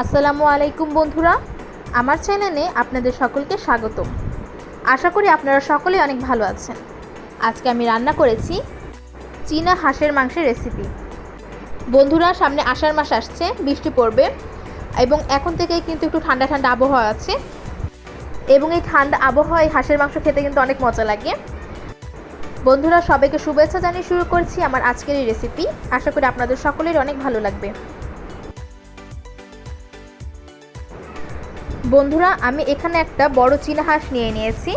আসসালামু আলাইকুম বন্ধুরা। আমার চ্যানেলে আপনাদের সকলকে স্বাগতম আশা করি আপনারা সকলেই অনেক ভালো আছেন। আজকে আমি রান্না করেছি চীনা হাঁসের মাংসের রেসিপি বন্ধুরা, সামনে আষাঢ় মাস আসছে, বৃষ্টি পড়বে এবং এখন থেকেই কিন্তু একটু ঠান্ডা ঠান্ডা আবহাওয়া আছে এবং এই ঠান্ডা আবহাওয়ায় হাঁসের মাংস খেতে কিন্তু অনেক মজা লাগে। বন্ধুরা, সবাইকে শুভেচ্ছা জানিয়ে শুরু করছি আমার আজকের এই রেসিপি আশা করি আপনাদের সকলের অনেক ভালো লাগবে। বন্ধুরা, আমি এখানে একটা বড় চীনা হাঁস নিয়ে নিয়েছি।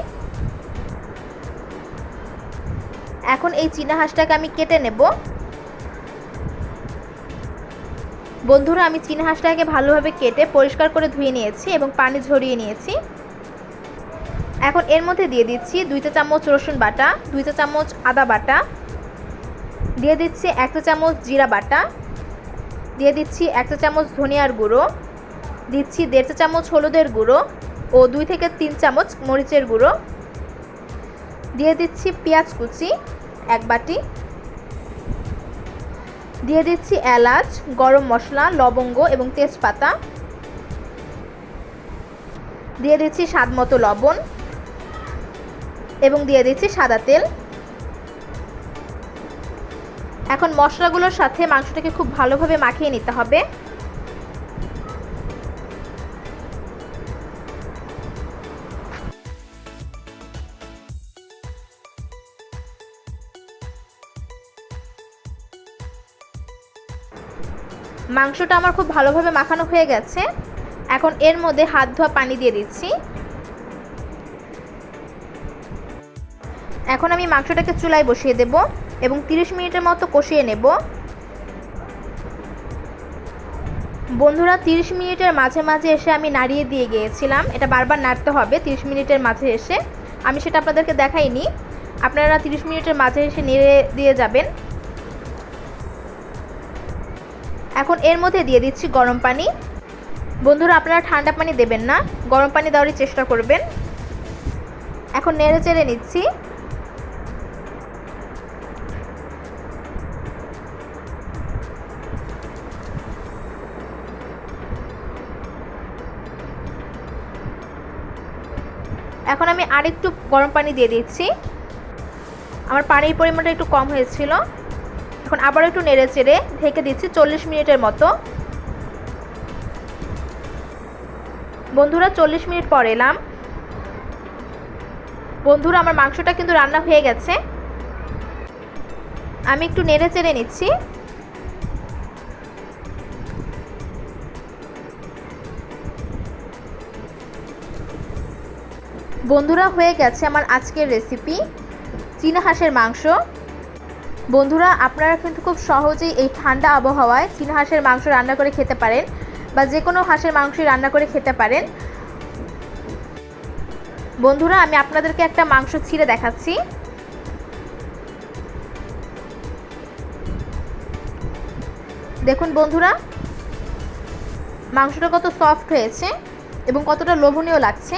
এখন এই চীনা হাঁসটাকে আমি কেটে নেব। বন্ধুরা, আমি চীনা হাঁসটাকে ভালোভাবে কেটে পরিষ্কার করে ধুয়ে নিয়েছি এবং পানি ঝরিয়ে নিয়েছি। এখন এর মধ্যে দিয়ে দিচ্ছি দুই চা চামচ রসুন বাটা, দুই চা চামচ আদা বাটা, দিয়ে দিচ্ছি এক চা চামচ জিরা বাটা, দিয়ে দিচ্ছি এক চা চামচ ধনিয়ার গুঁড়ো দিচ্ছি দেড় চা চামচ হলুদের গুঁড়ো ও দুই থেকে তিন চামচ মরিচের গুঁড়ো। দিয়ে দিচ্ছি পেঁয়াজ কুচি এক বাটি। দিয়ে দিচ্ছি এলাচ, গরম মশলা, লবঙ্গ এবং তেজপাতা। দিয়ে দিচ্ছি স্বাদ মতো লবণ এবং দিয়ে দিচ্ছি সাদা তেল। এখন মশলাগুলোর সাথে মাংসটাকে খুব ভালোভাবে মাখিয়ে নিতে হবে। মাংসটা আমার খুব ভালোভাবে মাখানো হয়ে গেছে। এখন এর মধ্যে হাত ধোয়া পানি দিয়ে দিচ্ছি। এখন আমি মাংসটাকে চুলায় বসিয়ে দেব এবং 30 মিনিটের মতো কষিয়ে নেব। বন্ধুরা 30 মিনিটের মাঝে মাঝে এসে আমি নাড়িয়ে দিয়ে গিয়েছিলাম। এটা বারবার নাড়তে হবে 30 মিনিটের মাঝে এসে। আমি সেটা আপনাদেরকে দেখাইনি। আপনারা 30 মিনিটের মাঝে এসে নেড়ে দিয়ে যাবেন। এখন এর মধ্যে দিয়ে দিচ্ছি গরম পানি। বন্ধুরা, আপনারা ঠান্ডা পানি দেবেন না, গরম পানি দেওয়ারই চেষ্টা করবেন। এখন নেড়ে চেড়ে নিচ্ছি। এখন আমি আরেকটু গরম পানি দিয়ে দিচ্ছি। আমার পানির পরিমাণটা একটু কম হয়েছিল। এখন আবার একটু নেড়ে চেড়ে ঢেকে দিচ্ছি চল্লিশ মিনিটের মতো। বন্ধুরা, চল্লিশ মিনিট পর এলাম। বন্ধুরা, আমার মাংসটা কিন্তু রান্না হয়ে গেছে। আমি একটু নেড়ে চেড়ে নিচ্ছি। বন্ধুরা, হয়ে গেছে আমার আজকের রেসিপি চীনা হাঁসের মাংস। বন্ধুরা, আপনারা কিন্তু খুব সহজেই এই ঠান্ডা আবহাওয়ায় চীনা হাঁসের মাংস রান্না করে খেতে পারেন বা যে কোনো হাঁসের মাংসই রান্না করে খেতে পারেন। বন্ধুরা, আমি আপনাদেরকে একটা মাংস ছিঁড়ে দেখাচ্ছি। দেখুন বন্ধুরা, মাংসটা কত সফট হয়েছে এবং কতটা লোভনীয় লাগছে।